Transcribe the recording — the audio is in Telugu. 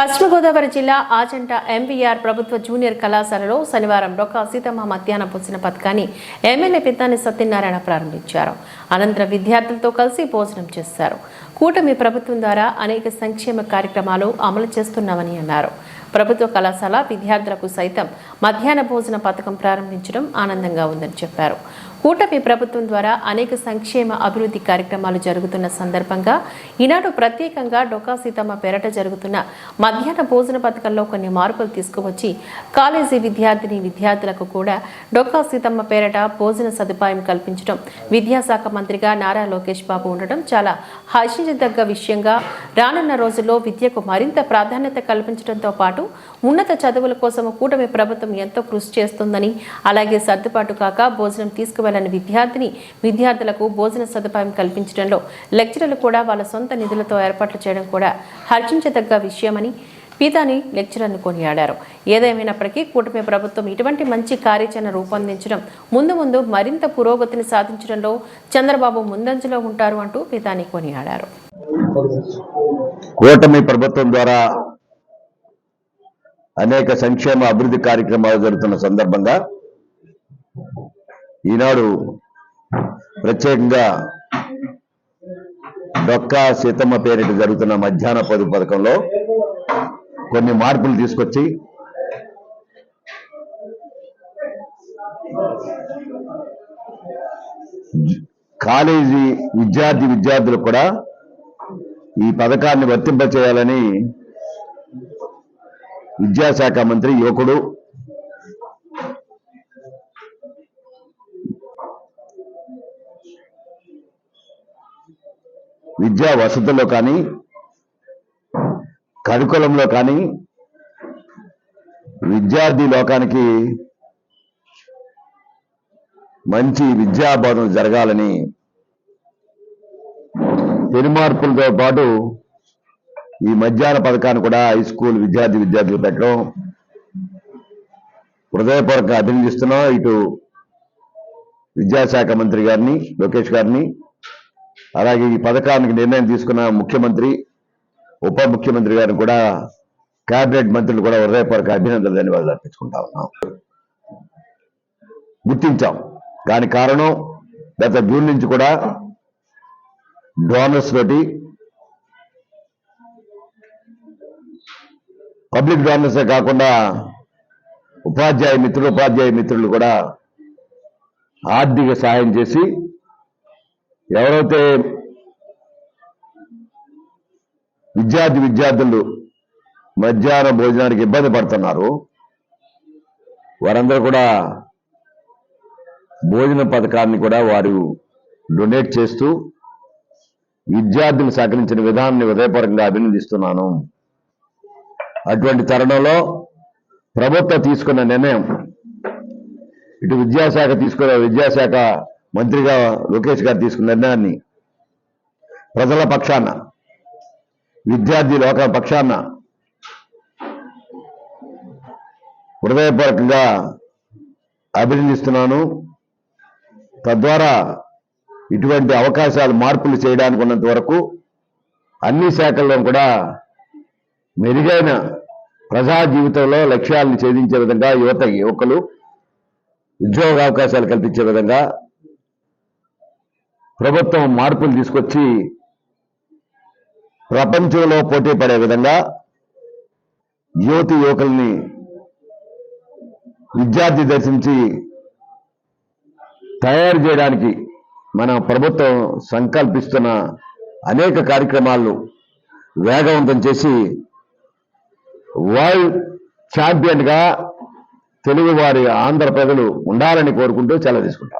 పశ్చిమ గోదావరి జిల్లా ఆచంట ఎంవీఆర్ ప్రభుత్వ జూనియర్ కళాశాలలో శనివారం డొక్కా సీతమ్మ మధ్యాహ్న భోజన పథకాన్ని ఎమ్మెల్యే పితాని సత్యనారాయణ ప్రారంభించారు. అనంతరం విద్యార్థులతో కలిసి భోజనం చేశారు. కూటమి ప్రభుత్వం ద్వారా అనేక సంక్షేమ కార్యక్రమాలు అమలు చేస్తున్నామని అన్నారు. ప్రభుత్వ కళాశాల విద్యార్థులకు సైతం మధ్యాహ్న భోజన పథకం ప్రారంభించడం ఆనందంగా ఉందని చెప్పారు. కూటమి ప్రభుత్వం ద్వారా అనేక సంక్షేమ అభివృద్ధి కార్యక్రమాలు జరుగుతున్న సందర్భంగా ఈనాడు ప్రత్యేకంగా డొకా సీతమ్మ పేరట జరుగుతున్న మధ్యాహ్న భోజన పథకంలో కొన్ని మార్పులు తీసుకువచ్చి కాలేజీ విద్యార్థిని విద్యార్థులకు కూడా డొకా సీతమ్మ పేరట భోజన సదుపాయం కల్పించడం విద్యాశాఖ మంత్రిగా నారా లోకేష్ బాబు ఉండడం చాలా హర్షించదగ్గ విషయంగా రానున్న రోజుల్లో విద్యకు మరింత ప్రాధాన్యత కల్పించడంతో పాటు ఉన్నత చదువుల కోసం కూటమి ప్రభుత్వం ఎంతో కృషి చేస్తుందని అలాగే సర్దుబాటు కాక భోజనం ఇవ్వాలని విద్యార్థిని విద్యార్థులకు భోజన సదుపాయం కల్పించడంలో లెక్చరర్లు కూడా వాళ్ళ సొంత నిధులతో ఏర్పాట్లు చేయడం కూడా హర్షించదగ్గ విషయమని పీతాని లెక్చరర్ను కొనియాడారు. ఏదేమైనప్పటికీ కూటమి ప్రభుత్వం ఇటువంటి మంచి కార్యాచరణ రూపొందించడం ముందు ముందు మరింత పురోగతిని సాధించడంలో చంద్రబాబు ముందంజలో ఉంటారు అంటూ పీతాని కొనియాడారు. కూటమి ప్రభుత్వం ద్వారా అనేక సంక్షేమ అభివృద్ధి కార్యక్రమాలు జరుగుతున్న సందర్భంగా ఈనాడు ప్రత్యేకంగా డొక్కా సీతమ్మ పేరిట జరుగుతున్న మధ్యాహ్న పొదుపు పథకంలో కొన్ని మార్పులు తీసుకొచ్చి కాలేజీ విద్యార్థి విద్యార్థులు కూడా ఈ పథకాన్ని వర్తింపచేయాలని విద్యాశాఖ మంత్రి యువకుడు విద్యా వసతుల్లో కానీ కరికులంలో కానీ విద్యార్థి లోకానికి మంచి విద్యాబోధన జరగాలని పెనుమార్పులతో పాటు ఈ మధ్యాహ్న పథకాన్ని కూడా హై స్కూల్ విద్యార్థి విద్యార్థులు పెట్టడం హృదయపూర్వకంగా అభినందిస్తున్నాం. ఇటు విద్యాశాఖ మంత్రి గారిని లోకేష్ గారిని అలాగే ఈ పథకానికి నిర్ణయం తీసుకున్న ముఖ్యమంత్రి ఉప ముఖ్యమంత్రి గారిని కూడా కేబినెట్ మంత్రులు కూడా హృదయపూర్వక అభినందనలు ధన్యవాదాలు అర్పించుకుంటా ఉన్నాం. గుర్తించాం. దానికి కారణం గత జూన్ నుంచి కూడా డోనర్స్ తోటి పబ్లిక్ డోనర్సే కాకుండా ఉపాధ్యాయ మిత్రులు ఉపాధ్యాయ మిత్రులు కూడా ఆర్థిక సహాయం చేసి ఎవరైతే విద్యార్థి విద్యార్థులు మధ్యాహ్న భోజనానికి ఇబ్బంది పడుతున్నారు వారందరూ కూడా భోజన పథకాన్ని కూడా వారు డొనేట్ చేస్తూ విద్యార్థులు సహకరించిన విధానాన్ని హృదయపూర్వకంగా అభినందిస్తున్నాను. అటువంటి తరుణంలో ప్రభుత్వం తీసుకున్న నిర్ణయం ఇటు విద్యాశాఖ తీసుకున్న విద్యాశాఖ మంత్రిగా లోకేష్ గారు తీసుకున్న నిర్ణయాన్ని ప్రజల పక్షాన విద్యార్థి లోక పక్షాన హృదయపూర్వకంగా అభినందిస్తున్నాను. తద్వారా ఇటువంటి అవకాశాలు మార్పులు చేయడానికి ఉన్నంత వరకు అన్ని శాఖల్లో కూడా మెరుగైన ప్రజా జీవితంలో లక్ష్యాలను ఛేదించే విధంగా యువత యువకులు ఉద్యోగ అవకాశాలు కల్పించే విధంగా ప్రభుత్వం మార్పులు తీసుకొచ్చి ప్రపంచంలో పోటీ పడే విధంగా యువతి యువకుల్ని విద్యార్థి దర్శించి తయారు చేయడానికి మన ప్రభుత్వం సంకల్పిస్తున్న అనేక కార్యక్రమాలను వేగవంతం చేసి వరల్డ్ ఛాంపియన్గా తెలుగువారి ఆంధ్ర ప్రజలు ఉండాలని కోరుకుంటూ సెలవు తీసుకుంటాం.